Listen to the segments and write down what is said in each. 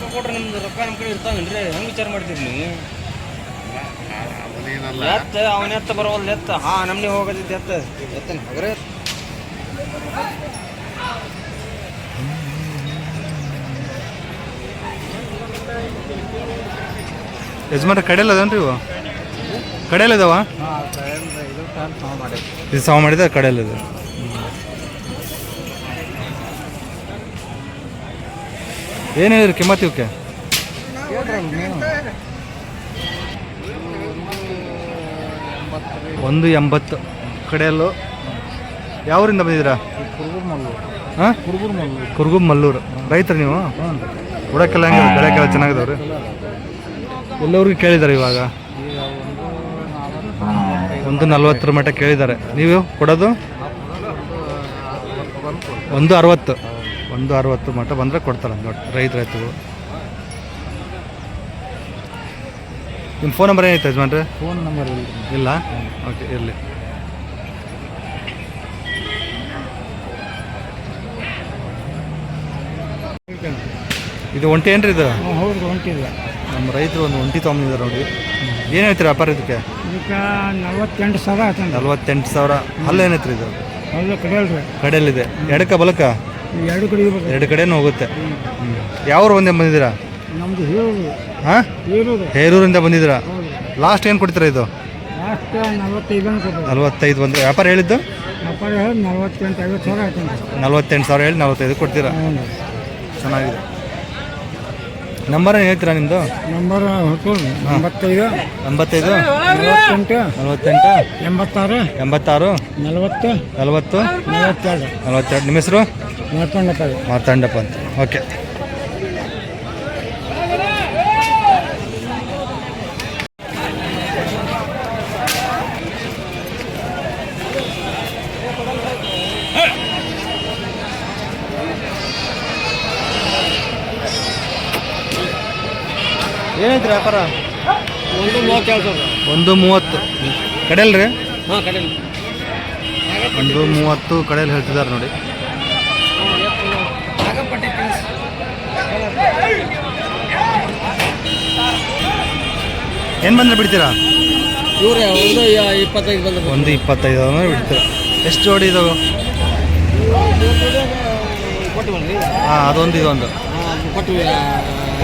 ರೊಕ್ಕ ಕೊಟ್ರೆ ನಿಮ್ದು ರೊಕ್ಕ ನಮ್ಮ ಕಡೆ ಇರ್ತಾವೇನ್ರಿ? ಹೆಂಗೆ ವಿಚಾರ ಮಾಡ್ತೀರಿ ನೀವು? ಅವನೇನಲ್ಲ. ಎತ್ತ ಅವನ ಎತ್ತ ಬರೋಲ್ಲ ಎತ್ತ. ಹಾ ನಮ್ಮನೆ ಹೋಗೋದಿತ್ತು ಎತ್ತ. ಎತ್ತನ ಹಗರೇ. ಯಜಮಾನ ಕಡೆಯಲ್ಲ ಅದೇನ್ರಿ ಇವು? ಕಡೆಯಲ್ಲ ಇದಾವ? ಇದು ಸಾವು ಮಾಡಿದ ಕಡೆಯಲ್ಲ ಇದು. ಏನು ಹೇಳಿದ್ರು ಕಿಮ್ಮತ್ ಇವಕ್ಕೆ? ಒಂದು ಎಂಬತ್ತು. ಕಡೆಯಲ್ಲೂ. ಯಾವೂರಿಂದ ಬಂದಿದ್ದೀರಾ? ಹಾಂ? ಕುರುಗು ಮಲ್ಲೂರು. ರೈತರು ನೀವು? ಉಡಕ್ಕೆಲ್ಲ ಹೆಂಗೆ ಬೆಳೆಕೆಲ್ಲ ಚೆನ್ನಾಗಿದ್ದಾವ್ರಿ ಎಲ್ಲವ್ರಿಗೂ ಕೇಳಿದ್ದಾರೆ ಇವಾಗ. ಒಂದು ನಲ್ವತ್ತರ ಮಟ್ಟ ಕೇಳಿದ್ದಾರೆ. ನೀವು ಕೊಡೋದು? ಒಂದು ಅರವತ್ತು. ಒಂದು ಅರವತ್ತು ಮಟ್ಟ ಬಂದರೆ ಕೊಡ್ತಾರೆ ನೋಡಿ ರೈತ ರೈತರು. ನಿಮ್ಮ ಫೋನ್ ನಂಬರ್ ಏನೈತೆ ಯಜಮಾನ್ರೆ? ಫೋನ್ ನಂಬರ್ ಇಲ್ಲ. ಓಕೆ ಇರಲಿ. ಇದು ಒಂಟಿ ಏನ್ರಿ ಇದು? ಹೌದು ಒಂಟಿ ಇಲ್ಲ ನಮ್ಮ ರೈತರು ಒಂದು ಒಂಟಿ ತೊಗೊಂಡಿದ್ದಾರೆ ನೋಡಿ. ಏನು ಹೇಳ್ತೀರಿ ವ್ಯಾಪಾರ ಇದಕ್ಕೆ? ಇದಕ್ಕೆ ನಲ್ವತ್ತೆಂಟು ಸಾವಿರ ನಲ್ವತ್ತೆಂಟು ಸಾವಿರ. ಅಲ್ಲ ಏನೈತ್ರಿ ಇದು? ಅಲ್ಲ ಕಡಿಯಲ್ರಿ ಕಡೆಯಲ್ಲಿದೆ ಎಡಕ್ಕ ಬಲಕ್ಕ? ಎರಡು ಕಡೆ ಎರಡು ಕಡೆನೂ ಹೋಗುತ್ತೆ. ಯಾವ್ರು ಒಂದೇ ಬಂದಿದ್ದೀರಾ? ಹಾಂ? ಹೇರೂರಿಂದ ಬಂದಿದ್ದೀರಾ? ಲಾಸ್ಟ್ ಏನು ಕೊಡ್ತೀರಾ ಇದು? ಲಾಸ್ಟ್ ನಲ್ವತ್ತೈದು ನಲ್ವತ್ತೈದು ಬಂದು ವ್ಯಾಪಾರ ಹೇಳಿದ್ದು? ವ್ಯಾಪಾರ ಹೇಳಿ ನಲ್ವತ್ತೆಂಟು ಐವತ್ತು ಸಾವಿರ ಆಯ್ತು ನಲ್ವತ್ತೆಂಟು ಸಾವಿರ ಹೇಳಿ ನಲ್ವತ್ತೈದು ಕೊಡ್ತೀರಾ? ಚೆನ್ನಾಗಿದೆ. ನಂಬರ್ ಏನು ಹೇಳ್ತೀರಾ ನಿಮ್ಮದು ನಂಬರ್ ಹೊತ್ತು ಎಂಬತ್ತೈದು. ಎಂಬತ್ತೈದು? ನಲವತ್ತೆಂಟು. ನಲವತ್ತೆಂಟು? ಎಂಬತ್ತಾರು. ಎಂಬತ್ತಾರು? ನಲವತ್ತು. ನಲವತ್ತು? ನಲವತ್ತೆರಡು. ನಲ್ವತ್ತೆರಡು. ನಿಮ್ಮ ಹೆಸರು? ಮಾತಾಡಪ್ಪ ಮಾರ್ತಾಂಡಪ್ಪ ಅಂತ. ಓಕೆ. ಏನೈತ್ರಿ ವ್ಯಾಪಾರ? ಒಂದು ಮೂವತ್ತು ಹೇಳ್ತಾರೆ ಒಂದು ಮೂವತ್ತು. ಕಡೆಯಲ್ರಿ? ಹಾಂ ಕಡೆ ಒಂದು ಮೂವತ್ತು ಕಡೆಯಲ್ಲಿ ಹೇಳ್ತಿದ್ದಾರೆ ನೋಡಿ. ಏನು ಬಂದ್ರೆ ಬಿಡ್ತೀರಾ? ಇವ್ರೆ ಒಂದು ಇಪ್ಪತ್ತೈದು ಬಂದ ಒಂದು ಇಪ್ಪತ್ತೈದು ಅಂದ್ರೆ ಬಿಡ್ತೀರಾ. ಎಷ್ಟು ಜೋಡಿ ಇದಾವೆ ಹಾಂ ಅದೊಂದು ಇದೊಂದು.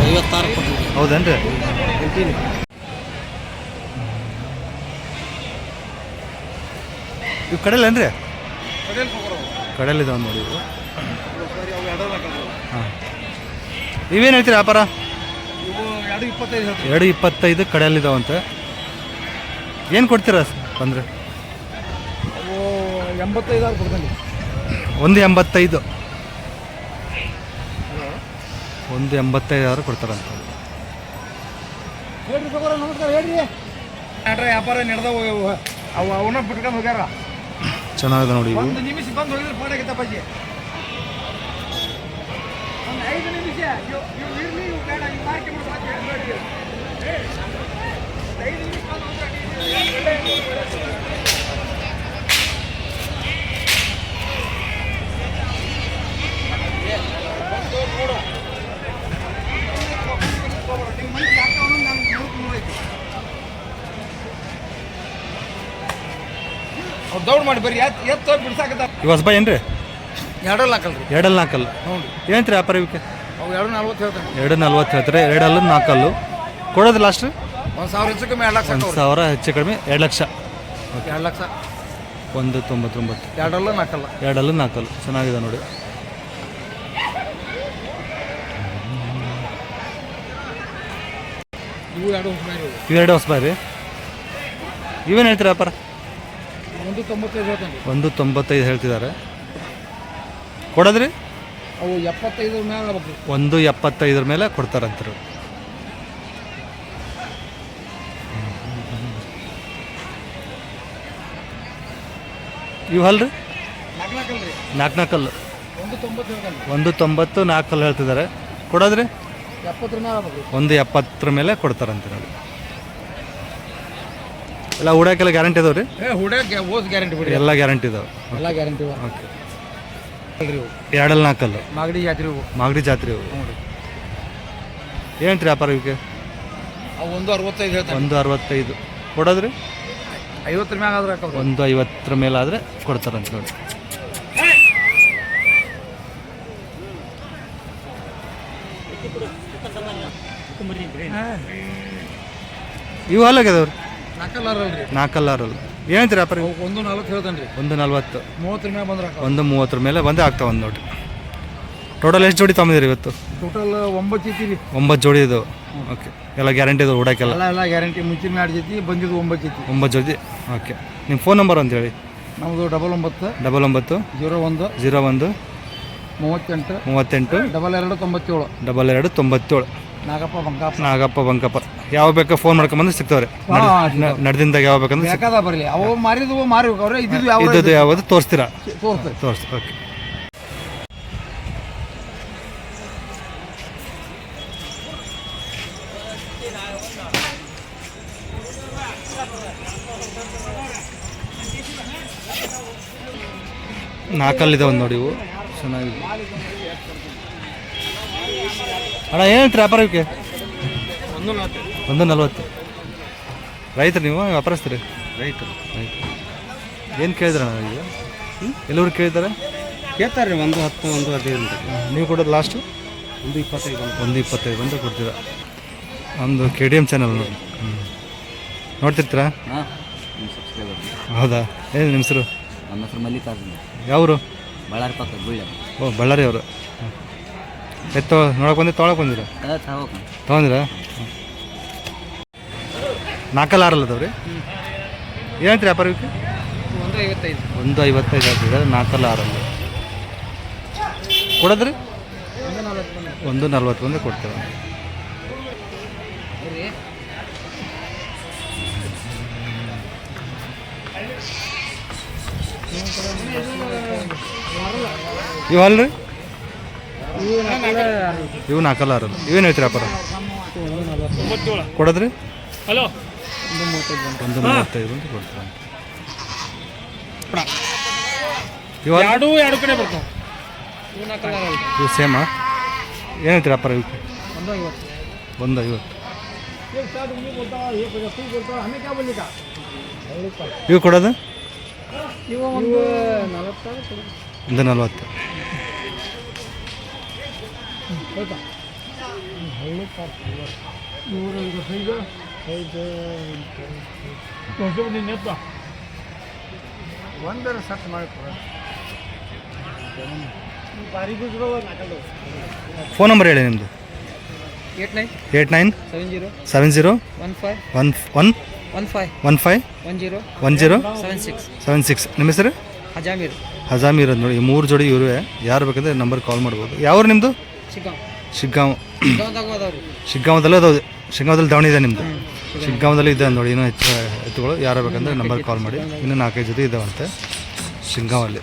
ಐವತ್ತಾರು ಕೊಟ್ಟು ಹೌದೇನ್ರಿ? ಇವು ಕಡೆಯಲ್ಲೇನ್ರಿ ಕಡಲಿದಾವೆ ನೋಡಿ ಹಾಂ. ಇವೇನು ಹೇಳ್ತೀರಾ ವ್ಯಾಪಾರ? ಎರಡು ಇಪ್ಪತ್ತೈದು ಹೇಳ್ತೀವಿ. ಎರಡು ಇಪ್ಪತ್ತೈದು ಕಡೆಯಲ್ಲಿದ್ದಾವಂತೆ. ಏನು ಕೊಡ್ತೀರಾ ಅಂದರೆ? ಅವು ಎಂಬತ್ತೈದು ಆರು ಕೊಡ್ತಾನೆ ಒಂದು ಎಂಬತ್ತೈದು. ಒಂದು ಎಂಬತ್ತೈದು ಆರು ಕೊಡ್ತಾರಂತ. ಹೇಳ್ರಿ ತಗೋರ ನಮಸ್ಕಾರ ಹೇಳ್ರಿ. ವ್ಯಾಪಾರ ನಡೆದವು ಅವು ಅವನ್ನ ಬಿಟ್ಕೊಂಡು ಹೋಗ್ಯಾರ. ಚೆನ್ನಾಗಿದೆ ನೋಡಿ ಒಂದು ನಿಮಿಷ ಬಂದು ಹೋಗಿದ್ರೆ ಫೋನ್ ಐದು ನಿಮಿಷ. ಇವ್- ಇವ್ ಇರ್ಲಿ, ಇವ್ ಬೇಡ, ಇವ್ ಮಾಡ್ಬೇಕು ಐದು ನಿಮಿಷ ದೌಡ್ ಮಾಡಿ ಬರ್ರಿ ಎತ್ತ ಎತ್ತು ಬಿಡ್ಸಾಕತ್ತ ಇವಸ್ ಬೈ ಏನ್ರಿ? ಎರಡಲ್ಲ ಹಾಕಲ್ರಿ ಎರಡಲ್ಲಿ ನಾಲ್ಕಲ್ಲು ಹ್ಞೂ ಏನಂತೀರಿ ವ್ಯಾಪಾರ ಇವಕ್ಕೆ ಅವು ಎರಡು ನಲ್ವತ್ತು ಹೇಳ್ತಾನೆ. ಎರಡು ನಲ್ವತ್ತು ಹೇಳ್ತಾರೆ. ಎರಡಲ್ಲು ನಾಲ್ಕಲ್ಲು. ಕೊಡೋದು ಲಾಸ್ಟ್ ಒಂದು ಸಾವಿರ ಹೆಚ್ಚು ಕಮ್ಮಿ ಎರಡು ಲಕ್ಷ ಒಂದು ಸಾವಿರ ಹೆಚ್ಚು ಕಡಿಮೆ ಎರಡು ಲಕ್ಷ. ಎರಡು ಲಕ್ಷ. ಒಂದು ತೊಂಬತ್ತೊಂಬತ್ತು. ಎರಡಲ್ಲ ನಾಲ್ಕಲ್ಲ. ಎರಡಲ್ಲು ನಾಲ್ಕಲ್ಲು. ಚೆನ್ನಾಗಿದೆ ನೋಡಿ. ಇವು ಎರಡು ಮೇಲೆ ಇವೆರಡು ಹೊಸಬ ರೀ ಇವೇನು ಹೇಳ್ತೀರಾ ವ್ಯಾಪಾರ? ಒಂದು ತೊಂಬತ್ತೈದು ಹೇಳ್ತಾನೆ. ಒಂದು ತೊಂಬತ್ತೈದು ಹೇಳ್ತಿದ್ದಾರೆ. ಕೊಡೋದ್ರಿ? ಅವು ಎಪ್ಪತ್ತೈದರ ಮೇಲೆ ಒಂದು ಎಪ್ಪತ್ತೈದರ ಮೇಲೆ ಕೊಡ್ತಾರಂತಾರೆ. ಇವು ಅಲ್ರಿ ನಾಲ್ಕು ನಾಲ್ಕಲ್ಲು ಒಂದು ತೊಂಬತ್ತು ನಾಲ್ಕು ಕಲ್ಲು ಹೇಳ್ತಿದ್ದಾರೆ. ಕೊಡೋದ್ರಿ? ಒಂದು ಎಪ್ಪತ್ತರ ಮೇಲೆ ಕೊಡ್ತಾರಂತೆ ನೋಡಿ ಎಲ್ಲ ಉಡಾಕೆಲ್ಲ ಗ್ಯಾರಂಟಿ ಇದಾವೆ ರೀ ಎಲ್ಲ ಗ್ಯಾರಂಟಿ ಇದಾವೆ ಎಲ್ಲ ಗ್ಯಾರಂಟಿ ಓಕೆ. ಎರಡಲ್ಲಿ ನಾಲ್ಕಲ್ಲು ಮಾಗಡಿ ಜಾತ್ರೆ ಮಾಗಡಿ ಜಾತ್ರೆ ಇವು ಹ್ಞೂ ರೀ. ಏನಂತೀರಿ ವ್ಯಾಪಾರ ಇವಕ್ಕೆ ಅವು ಒಂದು ಅರವತ್ತೈದು ಹೇಳ್ತಾನೆ ಒಂದು ಅರವತ್ತೈದು. ಕೊಡೋದ್ರಿ? ಐವತ್ತರ ಮ್ಯಾಗ ಆದ್ರೆ ಹಾಕೋದು ಒಂದು ಐವತ್ತರ ಮೇಲಾದರೆ ಕೊಡ್ತಾರಂತ ನೋಡಿ ಇವು ಅಲ್ಲಾಗ್ಯದವ್ರು ನಾಲ್ಕಲ್ಲಾರಲ್ಲ ಏನಂತೀರಿ ವ್ಯಾಪಾರ ಒಂದು ನಾಲ್ಕು ಹೇಳ್ತಾನೆ ರೀ. ಒಂದು ನಲ್ವತ್ತು. ಮೂವತ್ತರ ಮ್ಯಾಗ ಬಂದ್ರೆ ಒಂದು ಮೂವತ್ತರ ಮೇಲೆ ಬಂದೇ ಆಗ್ತಾವ ಒಂದು ನೋಡಿ ಟೋಟಲ್ ಎಷ್ಟು ಜೋಡಿ ತಗೊಂಡಿರಿ ಇವತ್ತು? ಟೋಟಲ್ ಒಂಬತ್ತು ಐತಿ ರೀ. ಒಂಬತ್ತು ಜೋಡಿ ಇದು. ಓಕೆ ಎಲ್ಲ ಗ್ಯಾರಂಟಿ ಇದು ಹುಡಕ್ಕೆಲ್ಲ ಎಲ್ಲ ಗ್ಯಾರಂಟಿ ಮುಂಚಿನ ಮ್ಯಾಡ್ ಜೊತೆ ಬಂದಿದ್ದು ಒಂಬತ್ತು ಐತಿ. ಒಂಬತ್ತು ಜೊತೆ ಓಕೆ ನಿಮ್ಮ ಫೋನ್ ನಂಬರ್ ಅಂತ ಹೇಳಿ. ನಮ್ಮದು ಡಬಲ್ ಒಂಬತ್ತು ಡಬಲ್ ಒಂಬತ್ತು ಜೀರೋ ಒಂದು ಜೀರೋ ಒಂದು ಮೂವತ್ತೆಂಟು ಮೂವತ್ತೆಂಟು ಡಬಲ್ ಎರಡು ತೊಂಬತ್ತೇಳು. ಡಬಲ್ ಎರಡು ತೊಂಬತ್ತೇಳು. ನಾಗಪ್ಪ ಬಂಕಾಪ ನಾಗಪ್ಪ ಬಂಕಪ್ಪ ಯಾವ ಬೇಕಾ ಫೋನ್ ಮಾಡ್ಕೊಂಬಂದ್ರೆ ಬಂದ್ರೆ ಹಾ, ನಡೆದಿಂದಾಗ ಯಾವ ಬೇಕಂದ್ರೆ ಸಿಗ್- ಬೇಕಾದ ಬರಲಿ. ಅವು ಮಾರಿದವು ಮಾರಿಬೇಕು ಅವ್ರೆ. ಇದ್ದಿದ್ದು ಯಾವ ಇದ್ದದ್ದು ಯಾವುದು ತೋರಿಸ್ತೀರಾ? ತೋರ್ತದೆ ತೋರಿಸ್ತೀರ ಓಕೆ. ನಾಲ್ಕಲ್ಲಿದೆ ಒಂದು ನೋಡಿ ಇವು. ಚೆನ್ನಾಗಿದೆ. ಅಣ್ಣ ಏನು ವ್ಯಾಪಾರ ಇವಕ್ಕೆ ಒಂದು ನಲ್ವತ್ತು. ರೈತರು ನೀವು ವ್ಯಾಪಾರಸ್ತೀರಿ ರೈತರು. ಏನು ಕೇಳಿದ್ರಣ್ಣ ಈಗ? ಎಲ್ಲರೂ ಕೇಳಿದ್ದಾರೆ? ಕೇಳ್ತಾರೆ ರೀ ಒಂದು ಹತ್ತು ಒಂದು ಹದಿನೈದು ನೀವು ಕೊಡೋದು ಲಾಸ್ಟು ಒಂದು ಇಪ್ಪತ್ತೈದು ಬಂದು ಒಂದು ಇಪ್ಪತ್ತೈದು ಬಂದು ಕೊಡ್ತೀರ? ನಮ್ಮದು ಕೆ ಡಿ ಎಂ ಚಾನಲ್ ನೋಡಿ. ಹ್ಞೂ ನೋಡ್ತಿರ್ತೀರಾ? ಹೌದಾ? ಏನು ನಿಮ್ಮ ಹೆಸರು? ನಮ್ಮ ಹೆಸರು ಮಲ್ಲಿಕಾರ್ಜುನ. ಯಾವರು? ಬಳ್ಳಾರಿ ಪಕ್ಕ ಗುಳ್ಳೆ. ಓ ಬಳ್ಳಾರಿ ಅವರು ಎತ್ತೋ ನೋಡಕ್ಕೆ ಬಂದಿ ತೊಗೊಳಕ್ಕೆ ಬಂದಿರ ತೊಗೊಂದಿರ ನಾಲ್ಕಲ್ಲ ಆರಲ್ಲ ಅದಾವ್ರಿ? ಏನಂತೀರಿ ವ್ಯಾಪಾರ ಒಂದು ಐವತ್ತೈದು ಒಂದು ಐವತ್ತೈದು ಆಗ್ತಿದೆ ನಾಲ್ಕಲ್ಲ ಆರಲ್ಲ. ಕೊಡೋದ್ರಿ? ಒಂದು ನಲ್ವತ್ತು ಬಂದು ಕೊಡ್ತೇವೆ. ಇವು ಅಲ್ರಿ ಇವು ನಾಲ್ಕಲ್ಲ ಆರಲ್ಲ ಇವೇನು ಹೇಳ್ತೀರಿ ವ್ಯಾಪಾರ ಕೊಡೋದ್ರಿ? ಹಲೋ. ಒಂದು ಮೂವತ್ತೈದು ಅಂತ ಇವು ಅಲ್ರಿ? ಎರಡು ಎರಡು ಕಡೆ ಬರ್ತಾವೆ. ಇವು ಸೇಮಾ ಏನು ಹೇಳ್ತೀರಿ ವ್ಯಾಪಾರ ಇವಕ್ಕೆ ಒಂದು ಐವತ್ತು ಒಂದು ಕೊಡೋದು ಇವ ಒಂದು ನಲವತ್ತಾರು ಒಂದು ನಲ್ವತ್ತು ಒಂದರ ಸಟ್ ಮಾಡಿ ಫೋನ್ ನಂಬರ್ ಹೇಳಿ ನಿಮ್ಮದು eight nine. Eight nine. Seven zero. Seven zero. One five. One one? One five. One five? One zero. One zero? Seven six. Seven six. ನಿಮ್ಮ ಹೆಸರು? ಹಜಾಮೀರ್. ಹಜಾಮೀರ್ ಅಂತ ನೋಡಿ ಈ ಮೂರು ಜೋಡಿ ಇವರು ಯಾರು ಬೇಕಂದ್ರೆ ನಂಬರ್ ಕಾಲ್ ಮಾಡ್ಬೋದು. ಯಾವ್ರು ನಿಮ್ಮದು ಶಿಗ್ಗಾಂವ್. ಅದಾವ್ರಿ. ಶಿಗ್ಗಾಂವದಲ್ಲೇ ಅದಾವೆ. ಶಿಗ್ಗಾಂವದಲ್ಲಿ ದಾವಣಿ ಇದೆ ನಿಮ್ಮದು ಶಿಗ್ಗಾಂವದಲ್ಲಿ ಇದೆ ನೋಡಿ ಇನ್ನೂ ಹೆಚ್ಚು ಎತ್ತುಗಳು ಯಾರು ಬೇಕಂದ್ರೆ ನಂಬರ್ ಕಾಲ್ ಮಾಡಿ. ಇನ್ನೂ ನಾಲ್ಕೈದು ಜೊತೆ ಇದ್ದಾವಂತೆ ಶಿಗ್ಗಾಂವಲ್ಲಿ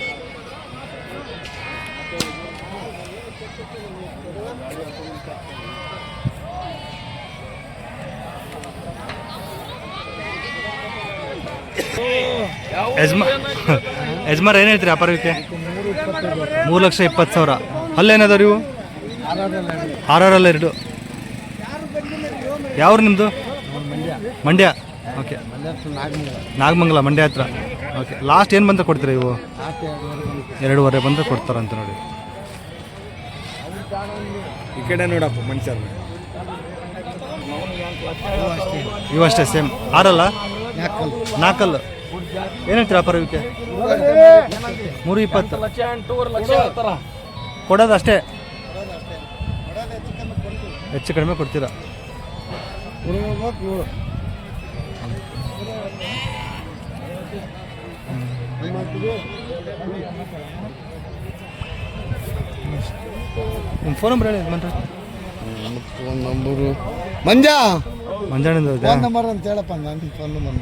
ಯಜಮಾ ಯಜಮಾರ್ ಏನು ಹೇಳ್ತೀರಿ ಅಪರ್ವಿಕೆ ಮೂರು ಲಕ್ಷ ಇಪ್ಪತ್ತು ಸಾವಿರ. ಅಲ್ಲೇನದಾವ್ರಿ ಇವು ಆರ್ ಆರ್ ಅಲ್ಲ ಎರಡು. ಯಾವ್ರು ನಿಮ್ಮದು ಮಂಡ್ಯ. ಓಕೆ. ನಾಗಮಂಗಲ, ಮಂಡ್ಯ ಹತ್ರ. ಓಕೆ. ಲಾಸ್ಟ್ ಏನು ಬಂದ ಕೊಡ್ತೀರಾ ಇವು? ಎರಡೂವರೆ ಬಂದರೆ ಕೊಡ್ತಾರಂತ ನೋಡಿ. ಕಡೆ ನೋಡಪ್ಪ ಮನುಷ್ಯರು ಇವು ಅಷ್ಟೇ. ಸೇಮ್ ಆರಲ್ಲ? ನಾಲ್ಕಲ್ಲು. ಏನು ಹೇಳ್ತೀರಾ ವ್ಯಾಪಾರ ಇವಕ್ಕೆ ಮೂರು ಇಪ್ಪತ್ತು ಕೊಡೋದು ಅಷ್ಟೇ. ಹೆಚ್ಚು ಕಡಿಮೆ ಕೊಡ್ತೀರಾ? ನಿಮ್ಮ ಫೋನ್ ನಂಬರ್ ಹೇಳಿ ಮಂಜ ಫೋನ್ ನಂಬರು ಮಂಜ! ಮಂಜಾಣಿಂದ ಹೌದಾ? ಫೋನ್ ನಂಬರ್ ಅಂತ ಹೇಳಪ್ಪ ನನ್ನ ಫೋನ್ ನಂಬರ್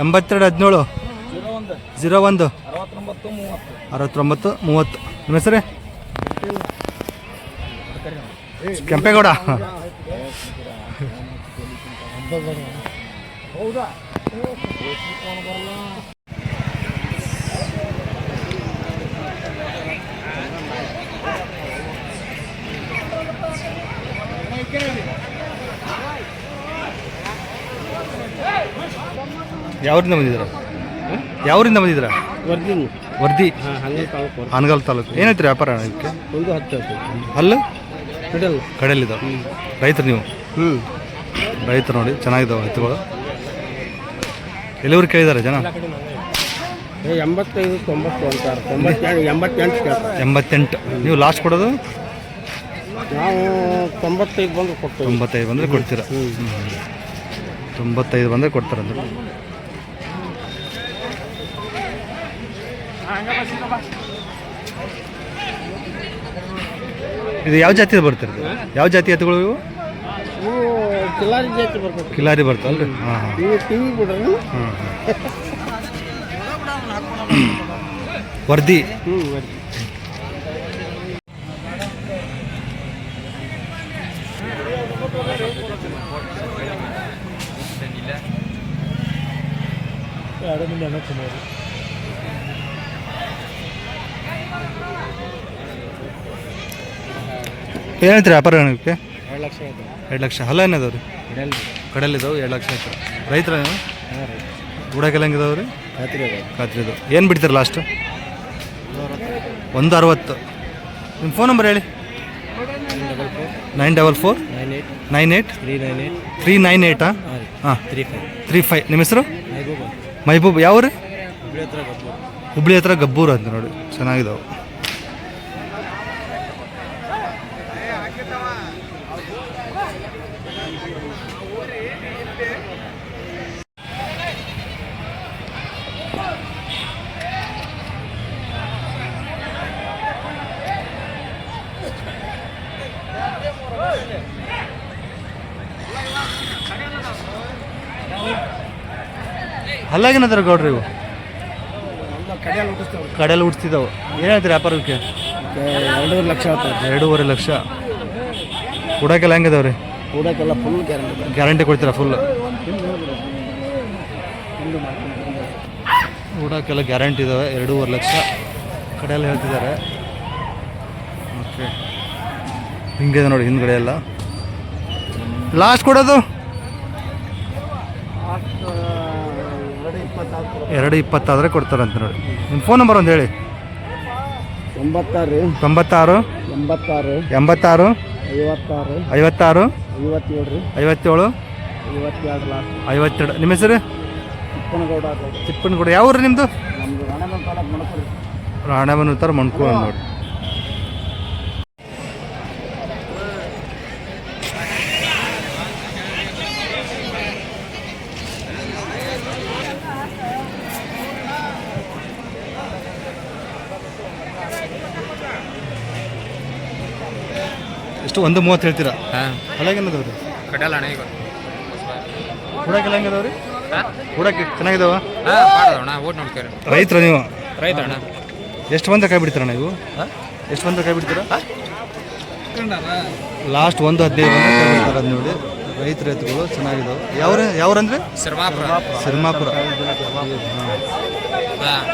ಎಂಬತ್ತೆರಡು ಹದಿನೇಳು ಜೀರೋ ಒಂದು. ಅರವತ್ತೊಂಬತ್ತು ಮೂವತ್ತು. ನಿಮ್ಮ ಹೆಸರೇ? ಕೆಂಪೇಗೌಡ. ಹೌದಾ? ಯಾವರಿಂದ ಬಂದಿದ್ರ ಯಾವ್ರಿಂದ ಬಂದಿದ್ರ ವರ್ದಿ ವರ್ದಿ ಹಾನಗಲ್ ತಾಲೂಕು ಏನೈತ್ರಿ ವ್ಯಾಪಾರ ಇದಕ್ಕೆ? ಒಂದು ಹತ್ತು ಹತ್ತು ಹಲ್ಲು? ಮಿಡಲ್ ರೈತರು ನೀವು? ಹ್ಞೂ ರೈತರು ನೋಡಿ ಚೆನ್ನಾಗಿದ್ದಾವೆ ಎತ್ತುಗಳು ಎಲ್ಲಿವ್ರು ಕೇಳಿದ್ದಾರೆ ಜನ? ಎಂಬತ್ತೈದು ತೊಂಬತ್ತು ಅಂತಾರೆ ಎಂಬತ್ತೆಂಟು ನೀವು ಲಾಸ್ಟ್ ಕೊಡೋದು? ನಾವು ತೊಂಬತ್ತೈದು ಬಂದು ಕೊಡ್ತೀವಿ. ತೊಂಬತ್ತೈದು ಬಂದರೆ ಕೊಡ್ತೀರ. ತೊಂಬತ್ತೈದು ಬಂದರೆ ಕೊಡ್ತಾರಂದ್ರೆ ಇದು ಯಾವ ಜಾತಿ ಬರ್ತಾರೆ ಯಾವ ಜಾತಿ ಎತ್ತುಗಳು ಇವು? ಕಿಲಾರಿ ಜಾತಿ ಬರ್ತದೆ. ಕಿಲಾರಿ ಬರ್ತಾವಲ್ರಿ ಹಾಂ ಹಾಂ. ಇವು ಹಾಂ ವರ್ಜಿ ಏನೈತ್ರಿ ವ್ಯಾಪಾರ ಏನಕ್ಕೆ ಎರಡು ಲಕ್ಷ ಆಯ್ತು ಎರಡು ಲಕ್ಷ. ಹಲ್ಲ ಏನಿದಾವೆ ರೀ? ಕಡೆಯಲ್ಲಿದ್ದಾವೆ ಎರಡು ಲಕ್ಷ ಆಯ್ತು. ರೈತರ ಬುಡಕ್ಕೆಲ್ಲ ಹೆಂಗಿದಾವೆ ರೀ? ಖಾತ್ರಿ ಅದ ಖಾತ್ರಿ ಇದು ಏನು ಬಿಡ್ತೀರಿ ಲಾಸ್ಟು ಒಂದು ಅರವತ್ತು. ನಿಮ್ಮ ಫೋನ್ ನಂಬರ್ ಹೇಳಿ. Nine double four. Nine eight nine eight three nine eight three nine ಏಯ್ಟಾ ಹಾಂ ರೀ. ಹಾಂ. Three five. ತ್ರೀ ಫೈ ನಿಮ್ಮ ಹೆಸರು? ಮೈಬೂಬ ಯಾವ ರೀ? ಹುಬ್ಳಿ ಹತ್ರ ಗಬ್ಬೂರ್. ಹುಬ್ಳಿ ಹತ್ರ ಗಬ್ಬೂರು ಅಂತ ನೋಡಿ ಚೆನ್ನಾಗಿದಾವೆ. ಹಲ್ಲಾಗೇನದಾರ ಗೌಡ್ರಿ ಇವು? ಕಡೆಯಲ್ಲಿ ಹುಟ್ಟಿಸ್ತಿದ್ದಾವೆ. ಏನು ಹೇಳ್ತೀರಿ ವ್ಯಾಪಾರಕ್ಕೆ? ಎರಡೂವರೆ ಲಕ್ಷ ಎರಡೂವರೆ ಲಕ್ಷ. ಕೊಡೋಕೆಲ್ಲ ಹೆಂಗಿದಾವೆ ರೀ ಕೂಡಕ್ಕೆಲ್ಲ ಫುಲ್ ಗ್ಯಾರಂಟಿ ಗ್ಯಾರಂಟಿ ಕೊಡ್ತೀರಾ ಫುಲ್ ಊಟಕ್ಕೆಲ್ಲ ಗ್ಯಾರಂಟಿ ಇದಾವೆ ಎರಡೂವರೆ ಲಕ್ಷ. ಕಡೆಯಲ್ಲಿ ಹೇಳ್ತಿದ್ದಾರೆ. ಓಕೆ ಹಿಂಗಿದೆ ನೋಡಿ ಹಿಂದ್ಗಡೆ ಎಲ್ಲ ಲಾಸ್ಟ್ ಕೊಡೋದು ಎರಡು ಇಪ್ಪತ್ತಾರು ಎರಡು ಇಪ್ಪತ್ತಾದರೆ ಕೊಡ್ತಾರಂತ ನೋಡಿ. ನಿಮ್ಮ ಫೋನ್ ನಂಬರ್ ಒಂದು ಹೇಳಿ. ತೊಂಬತ್ತಾರು. ತೊಂಬತ್ತಾರು. ಎಂಬತ್ತಾರು. ಎಂಬತ್ತಾರು. ಐವತ್ತಾರು. ಐವತ್ತಾರು. ಐವತ್ತೇಳು. ರೀ ಐವತ್ತೇಳು. ಐವತ್ತೆರಡು ಲಾಸ್ಟ್ ಐವತ್ತೆರಡು. ನಿಮ್ಮ ಹೆಸರು? ಚಿಪ್ಪನಗೌಡ ಚಿಪ್ಪನಗೌಡ ಯಾವ ಊರು ನಿಮ್ಮದು ನಮ್ದು? ಹಣೆ ತಾಲೂಕು ಮಣಕೂರು ರಾಣೆಬನ್ ಉತ್ತರ ಮಣ್ಕೂ ನೋಡಿ. ಎಷ್ಟು? ಒಂದು ಮೂವತ್ತು ಹೇಳ್ತೀರಾ? ರೀ ಕಡಲ ಅಣ್ಣ ಈಗ. ಹೆಂಗದವ ರೀ ಕೂಡಕ್ಕೆ ಚೆನ್ನಾಗಿದಾವ? ಹಾಂ ಅಣ್ಣ ಓಟ್ ನೋಡ್ತೀರಿ ರೈತರ ನೀವು? ರೈತ ಅಣ್ಣ. ಎಷ್ಟು ಬಂದ ಕೈ ಬಿಡ್ತೀರಾ ನೀವು? ಎಷ್ಟು ಬಂದ ಕೈ ಬಿಡ್ತೀರಾ? ಲಾಸ್ಟ್ ಒಂದು ಹದಿನೈದು ಬಂದ ಕೈ ಬಿಡ್ತಾರೆ ಅದು ನೋಡಿ. ರೈತರ ಎತ್ತುಗಳು ಚೆನ್ನಾಗಿದಾವೆ. ಯಾವ ಯಾವ್ರಂದ್ರೆ? ಸಿರ್ಮಾಪುರ. ಸಿರ್ಮಾಪುರ. ಹಾಂ.